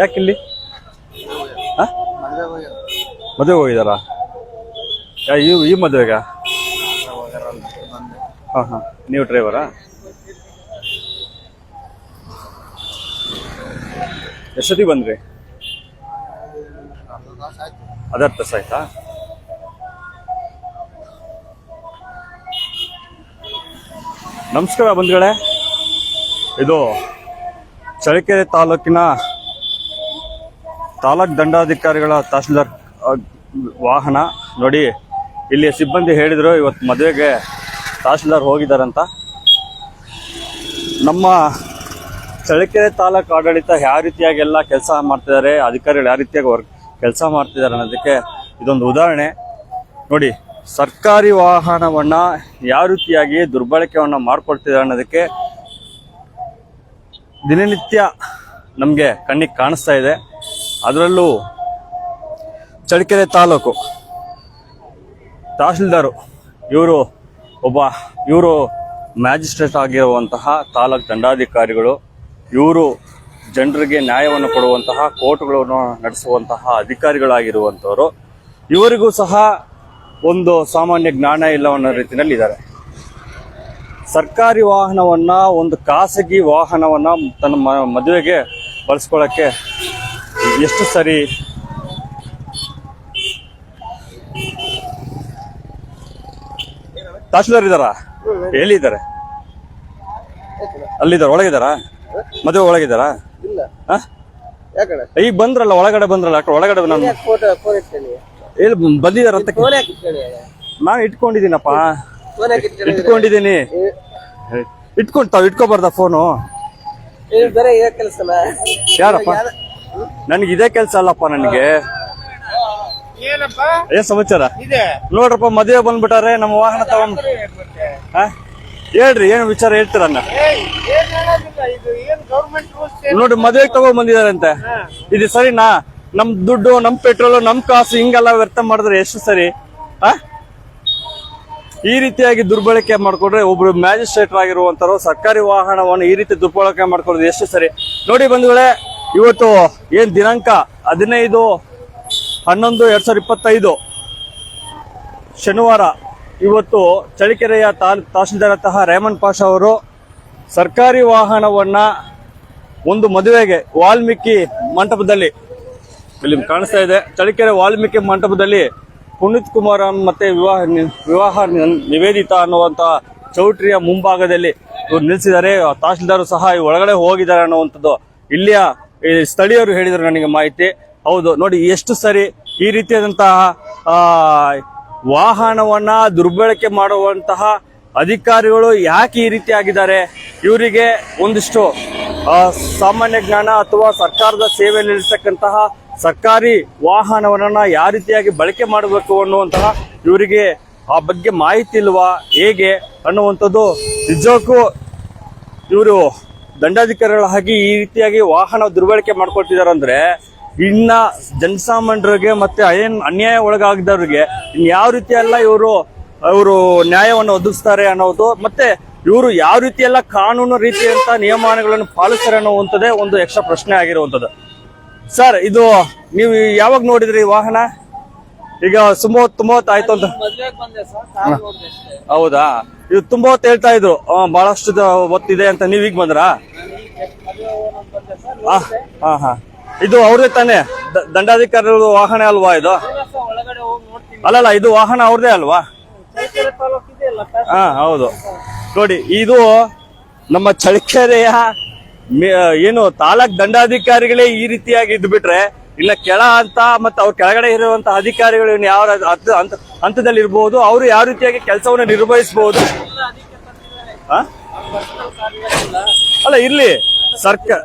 ಯಾಕಿಲ್ಲಿ? ಮದುವೆ ಹೋಗಿದಾರ ಈ ಈ ಮದುವೆಗ? ಹಾಂ ಹಾಂ. ನೀವು ಡ್ರೈವರಾ ಎಷ್ಟೊತ್ತಿಗೆ ಬಂದ್ರಿ? ಅದರ್ ತಾಸು ಆಯ್ತಾ? ನಮಸ್ಕಾರ ಬಂಧುಗಳೇ. ಇದು ಚಳ್ಳಕೆರೆ ತಾಲೂಕಿನ ತಾಲೂಕ್ ದಂಡಾಧಿಕಾರಿಗಳ ತಹಸೀಲ್ದಾರ್ ವಾಹನ ನೋಡಿ, ಇಲ್ಲಿ ಸಿಬ್ಬಂದಿ ಹೇಳಿದರು, ಇವತ್ತು ಮದುವೆಗೆ ತಹಸೀಲ್ದಾರ್ ಹೋಗಿದ್ದಾರಂತ. ನಮ್ಮ ಚಳ್ಳಕೆರೆ ತಾಲೂಕು ಆಡಳಿತ ಯಾವ ರೀತಿಯಾಗಿ ಎಲ್ಲ ಕೆಲಸ ಮಾಡ್ತಿದ್ದಾರೆ, ಅಧಿಕಾರಿಗಳು ಯಾವ ರೀತಿಯಾಗಿ ವರ್ಕ್, ಕೆಲಸ ಮಾಡ್ತಿದ್ದಾರೆ ಅನ್ನೋದಕ್ಕೆ ಇದೊಂದು ಉದಾಹರಣೆ. ನೋಡಿ, ಸರ್ಕಾರಿ ವಾಹನವನ್ನು ಯಾವ ರೀತಿಯಾಗಿ ದುರ್ಬಳಕೆಯನ್ನು ಮಾಡಿಕೊಳ್ತಿದ್ದಾರೆ ಅನ್ನೋದಕ್ಕೆ ದಿನನಿತ್ಯ ನಮಗೆ ಕಣ್ಣಿಗೆ ಕಾಣಿಸ್ತಾ ಇದೆ. ಅದರಲ್ಲೂ ಚಳ್ಳಕೆರೆ ತಾಲೂಕು ತಹಸೀಲ್ದಾರು ಇವರು ಒಬ್ಬ, ಇವರು ಮ್ಯಾಜಿಸ್ಟ್ರೇಟ್ ಆಗಿರುವಂತಹ ತಾಲೂಕ್ ದಂಡಾಧಿಕಾರಿಗಳು, ಇವರು ಜನರಿಗೆ ನ್ಯಾಯವನ್ನು ಕೊಡುವಂತಹ, ಕೋರ್ಟ್ಗಳನ್ನು ನಡೆಸುವಂತಹ ಅಧಿಕಾರಿಗಳಾಗಿರುವಂಥವರು, ಇವರಿಗೂ ಸಹ ಒಂದು ಸಾಮಾನ್ಯ ಜ್ಞಾನ ಇಲ್ಲ ಅನ್ನೋ ರೀತಿಯಲ್ಲಿ ಇದ್ದಾರೆ ಸರ್ಕಾರಿ ವಾಹನವನ್ನು, ಒಂದು ಖಾಸಗಿ ವಾಹನವನ್ನು ತನ್ನ ಮದುವೆಗೆ ಬಳಸ್ಕೊಳ್ಳೋಕ್ಕೆ ಎಷ್ಟು ಸರಿ? ತಹಶೀಲ್ದಾರ್ ಇದ್ದಾರಾ? ಹೇಳಿದ್ದಾರೆ ಅಲ್ಲಿದ್ದಾರೆ ಒಳಗಿದ್ದಾರಾ? ಮದುವೆ ಒಳಗಿದ್ದಾರಾ? ಈಗ ಬಂದ್ರಲ್ಲ ಒಳಗಡೆ ಬಂದ್ರಲ್ಲ ಒಳಗಡೆ ನಾನು ಬಂದಿದಾರ ಅಂತ ನಾನು ಇಟ್ಕೊಂಡಿದ್ದೀನಪ್ಪ. ಇಟ್ಕೊಂಡಿದ್ದೀನಿ. ಇಟ್ಕೊಂಡ್ ತಾವ್ ಇಟ್ಕೋಬಾರ್ದ ಫೋನು ಯಾರಪ್ಪ? ನನಗೆ ಇದೇ ಕೆಲಸ ಅಲ್ಲಪ್ಪ ನನಗೆ. ಏನಪ್ಪ? ಏನ್ ಸಮಾಚಾರ? ನೋಡ್ರಪ್ಪ ಮದುವೆ ಬಂದ್ಬಿಟ್ಟಾರೆ ನಮ್ಮ ವಾಹನ ತಗೊಂಡ್? ಹೇಳ್ರಿ ಏನ್ ವಿಚಾರ ಹೇಳ್ತೀರ ನೋಡಿ ಮದುವೆ ತಗೊಂಡ್ ಬಂದಿದಾರಂತೆ. ಇದು ಸರಿನಾ? ನಮ್ ದುಡ್ಡು ನಮ್ ಪೆಟ್ರೋಲ್ ನಮ್ ಕಾಸು ಹಿಂಗೆಲ್ಲ ವ್ಯರ್ಥ ಮಾಡಿದ್ರೆ ಎಷ್ಟು ಸರಿ? ಆ ಈ ರೀತಿಯಾಗಿ ದುರ್ಬಳಕೆ ಮಾಡ್ಕೊಂಡ್ರೆ ಒಬ್ರು ಮ್ಯಾಜಿಸ್ಟ್ರೇಟ್ ಆಗಿರುವಂತರು ಸರ್ಕಾರಿ ವಾಹನವನ್ನು ಈ ರೀತಿ ದುರ್ಬಳಕೆ ಮಾಡ್ಕೊಳ್ಳೋದು ಎಷ್ಟು ಸರಿ? ನೋಡಿ ಬಂಧುಗಳೇ ಇವತ್ತು ಏನ್ ದಿನಾಂಕ? ಹದಿನೈದು, ಹನ್ನೊಂದು, ಎರಡ್ ಸಾವಿರದ ಇಪ್ಪತ್ತೈದು. ಶನಿವಾರ ಇವತ್ತು ಚಳಿಕೆರೆಯ ತಾಲ್ ತಹಶೀಲ್ದಾರ್ ಅಂತಹ ರೇಮನ್ ಪಾಷಾ ಅವರು ಸರ್ಕಾರಿ ವಾಹನವನ್ನ ಒಂದು ಮದುವೆಗೆ ವಾಲ್ಮೀಕಿ ಮಂಟಪದಲ್ಲಿ ಇಲ್ಲಿ ಕಾಣಿಸ್ತಾ ಇದೆ. ಚಳಿಕೆರೆ ವಾಲ್ಮೀಕಿ ಮಂಟಪದಲ್ಲಿ ಪುನೀತ್ ಕುಮಾರ್ ಮತ್ತೆ ವಿವಾಹ ವಿವಾಹ ನಿವೇದಿತ ಅನ್ನುವಂಥ ಚೌಟ್ರಿಯ ಮುಂಭಾಗದಲ್ಲಿ ಇವ್ರು ನಿಲ್ಲಿಸಿದ್ದಾರೆ ತಹಶೀಲ್ದಾರ್ ಸಹ ಒಳಗಡೆ ಹೋಗಿದ್ದಾರೆ ಅನ್ನುವಂಥದ್ದು ಇಲ್ಲಿಯ ಈ ಸ್ಥಳೀಯರು ಹೇಳಿದರು ನನಗೆ ಮಾಹಿತಿ. ಹೌದು, ನೋಡಿ, ಎಷ್ಟು ಸರಿ ಈ ರೀತಿಯಾದಂತಹ ವಾಹನವನ್ನ ದುರ್ಬಳಕೆ ಮಾಡುವಂತಹ ಅಧಿಕಾರಿಗಳು ಯಾಕೆ ಈ ರೀತಿ ಆಗಿದ್ದಾರೆ? ಇವರಿಗೆ ಒಂದಿಷ್ಟು ಸಾಮಾನ್ಯ ಜ್ಞಾನ ಅಥವಾ ಸರ್ಕಾರದ ಸೇವೆಯಲ್ಲಿ ಇರತಕ್ಕಂತಹ ಸರ್ಕಾರಿ ವಾಹನವನ್ನ ಯಾವ ರೀತಿಯಾಗಿ ಬಳಕೆ ಮಾಡಬೇಕು ಅನ್ನುವಂತಹ ಇವರಿಗೆ ಆ ಬಗ್ಗೆ ಮಾಹಿತಿ ಇಲ್ವಾ? ಹೇಗೆ ಅನ್ನುವಂಥದ್ದು ನಿಜಕ್ಕೂ ಇವರು ದಂಡಾಧಿಕಾರಿಗಳಾಗಿ ಈ ರೀತಿಯಾಗಿ ವಾಹನ ದುರ್ಬಳಕೆ ಮಾಡ್ಕೊಳ್ತಿದಾರೆ ಅಂದ್ರೆ ಇನ್ನ ಜನಸಾಮಾನ್ಯರಿಗೆ ಮತ್ತೆ ಏನ್ ಅನ್ಯಾಯ ಒಳಗಾಗದವ್ರಿಗೆ ಇನ್ ಯಾವ ರೀತಿ ಎಲ್ಲ ಇವರು ಇವರು ನ್ಯಾಯವನ್ನು ಒದಗಿಸ್ತಾರೆ ಅನ್ನೋದು ಮತ್ತೆ ಇವರು ಯಾವ ರೀತಿ ಎಲ್ಲ ಕಾನೂನು ರೀತಿಯಂತ ನಿಯಮಾನಗಳನ್ನು ಪಾಲಿಸ್ತಾರೆ ಅನ್ನುವಂಥದ್ದೇ ಒಂದು ಎಕ್ಸ್ಟ್ರಾ ಪ್ರಶ್ನೆ ಆಗಿರುವಂಥದ್ದು. ಸರ್, ಇದು ನೀವು ಯಾವಾಗ ನೋಡಿದ್ರಿ ವಾಹನ? ಈಗ ತುಂಬಾ ತುಂಬಾ ಹೊತ್ತು ಆಯ್ತು ಅಂತ. ಹೌದಾ? ಇದು ತುಂಬಾ ಹೊತ್ತು ಹೇಳ್ತಾ ಇದ್ರು. ಬಹಳಷ್ಟು ಹೊತ್ತಿದೆ ಅಂತ ನೀವೀಗ ಬಂದ್ರಾ ಮದ್ವೆ ಹೋಗೋಣ ಬಂದೆ ಸರ್ ಆ, ಹಾ ಇದು ಅವ್ರದೇ ತಾನೇ? ದಂಡಾಧಿಕಾರಿಗಳ ವಾಹನ ಅಲ್ವಾ ಇದು? ಅಲ್ಲಲ್ಲ, ಇದು ವಾಹನ ಅವ್ರದೇ ಅಲ್ವಾ? ಹಾ, ಹೌದು. ನೋಡಿ, ಇದು ನಮ್ಮ ಚಳಕೆರೆಯ ಏನು ತಾಲೂಕ್ ದಂಡಾಧಿಕಾರಿಗಳೇ ಈ ರೀತಿಯಾಗಿ ಇದ್ದು ಬಿಟ್ರೆ ಇಲ್ಲ ಕೆಳ ಅಂತ ಮತ್ತೆ ಅವ್ರ ಕೆಳಗಡೆ ಇರುವಂತ ಅಧಿಕಾರಿಗಳು ಯಾವ ಹಂತ- ಹಂತ- ಹಂತದಲ್ಲಿ ಇರಬಹುದು ಅವರು ಯಾವ ರೀತಿಯಾಗಿ ಕೆಲಸವನ್ನು ನಿರ್ವಹಿಸಬಹುದು? ಅಲ್ಲ, ಇರ್ಲಿ. ಸರ್ಕಾರ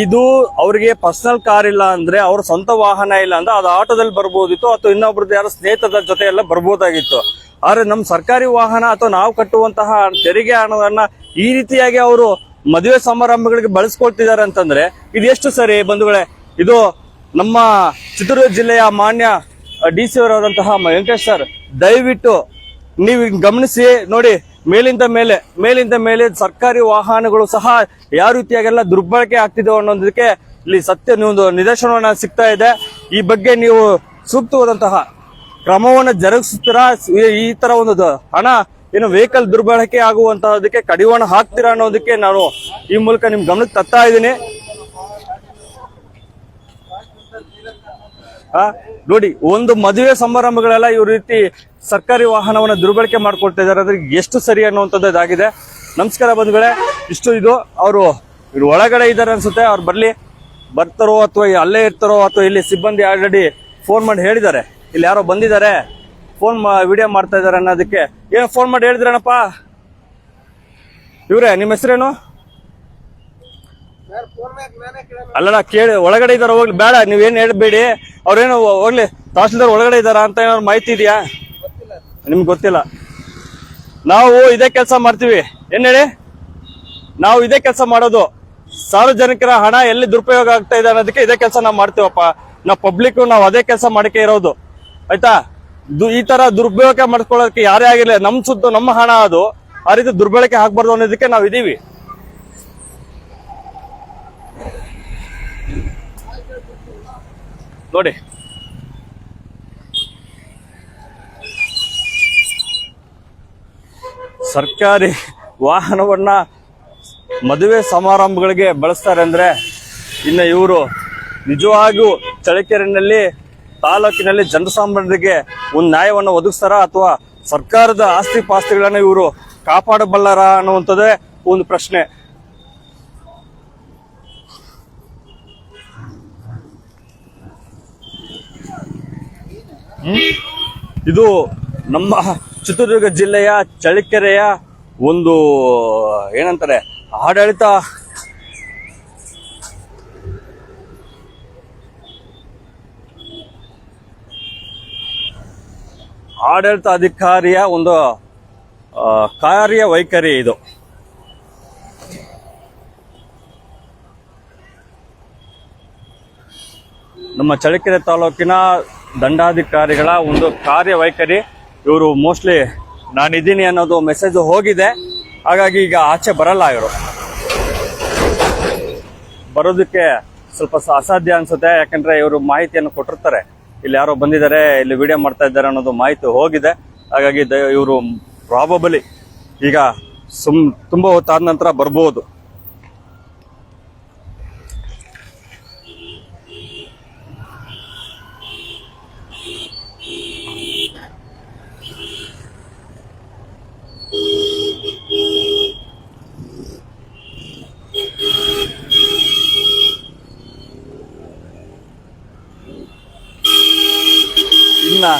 ಇದು ಅವ್ರಿಗೆ ಪರ್ಸನಲ್ ಕಾರ್ ಇಲ್ಲ ಅಂದ್ರೆ ಅವ್ರ ಸ್ವಂತ ವಾಹನ ಇಲ್ಲ ಅಂದ್ರೆ ಅದು ಆಟೋದಲ್ಲಿ ಬರ್ಬೋದಿತ್ತು ಅಥವಾ ಇನ್ನೊಬ್ರದ್ದು ಯಾರೋ ಸ್ನೇಹಿತರ ಜೊತೆ ಎಲ್ಲ ಬರ್ಬೋದಾಗಿತ್ತು. ಆದ್ರೆ ನಮ್ ಸರ್ಕಾರಿ ವಾಹನ ಅಥವಾ ನಾವು ಕಟ್ಟುವಂತಹ ತೆರಿಗೆ ಹಣವನ್ನ ಈ ರೀತಿಯಾಗಿ ಅವರು ಮದುವೆ ಸಮಾರಂಭಗಳಿಗೆ ಬಳಸ್ಕೊಳ್ತಿದ್ದಾರೆ ಅಂತಂದ್ರೆ ಇದು ಎಷ್ಟು ಸರಿ ಬಂಧುಗಳೇ, ಇದು ನಮ್ಮ ಚಿತ್ರದುರ್ಗ ಜಿಲ್ಲೆಯ ಮಾನ್ಯ ಡಿ ಸಿ ಅವರಾದಂತಹ ವೆಂಕಟೇಶ್ ಸರ್, ದಯವಿಟ್ಟು ನೀವು ಗಮನಿಸಿ ನೋಡಿ. ಮೇಲಿಂದ ಮೇಲೆ ಮೇಲಿಂದ ಮೇಲೆ ಸರ್ಕಾರಿ ವಾಹನಗಳು ಸಹ ಯಾವ ರೀತಿಯಾಗೆಲ್ಲ ದುರ್ಬಳಕೆ ಆಗ್ತಿದೆ ಅನ್ನೋದಕ್ಕೆ ಇಲ್ಲಿ ಸತ್ಯ ಒಂದು ನಿದರ್ಶನವನ್ನ ಸಿಗ್ತಾ ಇದೆ. ಈ ಬಗ್ಗೆ ನೀವು ಸೂಕ್ತವಾದಂತಹ ಕ್ರಮವನ್ನು ಜರುಗಿಸ್ತೀರಾ ಈ- ತರ ಒಂದು ಹಣ, ಏನು ವೆಹಿಕಲ್ ದುರ್ಬಳಕೆ ಆಗುವಂತಹದಕ್ಕೆ ಕಡಿವಾಣ ಹಾಕ್ತೀರಾ ಅನ್ನೋದಕ್ಕೆ ನಾನು ಈ ಮೂಲಕ ನಿಮ್ ಗಮನಕ್ಕೆ ತರ್ತಾ ಇದ್ದೀನಿ. ಆ, ನೋಡಿ ಒಂದು ಮದುವೆ ಸಮಾರಂಭಗಳೆಲ್ಲ ಇವ್ರ ರೀತಿ ಸರ್ಕಾರಿ ವಾಹನವನ್ನ ದುರ್ಬಳಕೆ ಮಾಡ್ಕೊಳ್ತಾ ಇದ್ದಾರೆ. ಅದ್ರಿಗೆ ಎಷ್ಟು ಸರಿ ಅನ್ನುವಂಥದ್ದು ಇದಾಗಿದೆ ನಮಸ್ಕಾರ ಬಂಧುಗಳೇ ಇಷ್ಟು ಇದು. ಅವರು ಇವ್ರು ಒಳಗಡೆ ಇದ್ದಾರೆ ಅನ್ಸುತ್ತೆ. ಅವ್ರು ಬರ್ಲಿ. ಬರ್ತಾರೋ ಅಥವಾ ಅಲ್ಲೇ ಇರ್ತಾರೋ ಅಥವಾ ಇಲ್ಲಿ ಸಿಬ್ಬಂದಿ ಆಲ್ರೆಡಿ ಫೋನ್ ಮಾಡಿ ಹೇಳಿದ್ದಾರೆ. ಇಲ್ಲಿ ಯಾರೋ ಬಂದಿದ್ದಾರೆ. ಫೋನ್ ವಿಡಿಯೋ ಮಾಡ್ತಾ ಇದ್ದಾರೆ ಅನ್ನೋದಕ್ಕೆ. ಏನು ಫೋನ್ ಮಾಡಿ ಹೇಳಿದ್ರೇನಪ್ಪ? ಇವ್ರೆ ನಿಮ್ಮ ಹೆಸರೇನು? ನಾನೇ ಕೇಳ, ಒಳಗಡೆ ಇದಾರ ಹೋಗ್ಲಿ, ಬೇಡ, ನೀವೇನು ಹೇಳ್ಬೇಡಿ. ಅವ್ರೇನು ಹೋಗ್ಲಿ ತಹಸೀಲ್ದಾರ್ ಒಳಗಡೆ ಇದಾರ ಅಂತ ಏನಾದ್ರು ಮಾಹಿತಿ ಇದೆಯಾ? ನಿಮ್ಗೆ ಗೊತ್ತಿಲ್ಲ. ನಾವು ಇದೇ ಕೆಲಸ ಮಾಡ್ತೀವಿ. ಏನ್ ಹೇಳಿ? ನಾವು ಇದೇ ಕೆಲಸ ಮಾಡೋದು. ಸಾರ್ವಜನಿಕರ ಹಣ ಎಲ್ಲಿ ದುರುಪಯೋಗ ಆಗ್ತಾ ಇದೆ ಅನ್ನೋದಕ್ಕೆ ಇದೇ ಕೆಲಸ ನಾವು ಮಾಡ್ತೀವಪ್ಪ. ನಾವು ಪಬ್ಲಿಕ್ ನಾವು ಅದೇ ಕೆಲಸ ಮಾಡಕ್ಕೆ ಇರೋದು. ಆಯ್ತಾ? ಈ ತರ ದುರ್ಬಳಕೆ ಮಾಡ್ಕೊಳ್ಳೋಕೆ ಯಾರೇ ಆಗಿರ್ಲಿ, ನಮ್ ಸುದ್ದು ನಮ್ಮ ಹಣ ಅದು. ಆ ರೀತಿ ದುರ್ಬಳಕೆ ಆಗ್ಬಾರ್ದು ಅನ್ನೋದಕ್ಕೆ ನಾವು ಇದೀವಿ. ನೋಡಿ. ಸರ್ಕಾರಿ ವಾಹನವನ್ನ ಮದುವೆ ಸಮಾರಂಭಗಳಿಗೆ ಬಳಸ್ತಾರೆ ಅಂದ್ರೆ ಇನ್ನು ಇವರು ನಿಜವಾಗಿಯೂ ಚಳಕೆರೆನಲ್ಲಿ ತಾಲೂಕಿನಲ್ಲಿ ಜನಸಾಮಾನ್ಯರಿಗೆ ಒಂದು ನ್ಯಾಯವನ್ನು ಒದಗಿಸ್ತಾರ ಅಥವಾ ಸರ್ಕಾರದ ಆಸ್ತಿ ಪಾಸ್ತಿಗಳನ್ನ ಇವರು ಕಾಪಾಡಬಲ್ಲರ ಅನ್ನುವಂಥದ್ದೇ ಒಂದು ಪ್ರಶ್ನೆ. ಇದು ನಮ್ಮ ಚಿತ್ರದುರ್ಗ ಜಿಲ್ಲೆಯ ಚಳ್ಳಕೆರೆಯ ಒಂದು, ಏನಂತಾರೆ, ಆಡಳಿತ ಆಡಳಿತ ಅಧಿಕಾರಿಯ ಒಂದು ಕಾರ್ಯ ವೈಖರಿ ಇದು. ನಮ್ಮ ಚಳ್ಳಕೆರೆ ತಾಲೂಕಿನ ದಂಡಾಧಿಕಾರಿಗಳ ಒಂದು ಕಾರ್ಯವೈಖರಿ. ಇವರು ಮೋಸ್ಟ್ಲಿ ನಾನಿದ್ದೀನಿ ಅನ್ನೋದು ಮೆಸೇಜ್ ಹೋಗಿದೆ. ಹಾಗಾಗಿ ಈಗ ಆಚೆ ಬರಲ್ಲ ಇವರು. ಬರೋದಕ್ಕೆ ಸ್ವಲ್ಪ ಅಸಾಧ್ಯ ಅನ್ಸುತ್ತೆ. ಯಾಕಂದ್ರೆ ಇವರು ಮಾಹಿತಿಯನ್ನು ಕೊಟ್ಟಿರ್ತಾರೆ. ಇಲ್ಲಿ ಯಾರೋ ಬಂದಿದ್ದಾರೆ, ಇಲ್ಲಿ ವಿಡಿಯೋ ಮಾಡ್ತಾ ಇದ್ದಾರೆ ಅನ್ನೋದು ಮಾಹಿತಿ ಹೋಗಿದೆ. ಹಾಗಾಗಿ ಇವರು ಪ್ರಾಬಬಲಿ ಈಗ ಸುಮ್ ತುಂಬಾ ಹೊತ್ತಾದ ನಂತರ ಬರ್ಬೋದು. ಇನ್ನ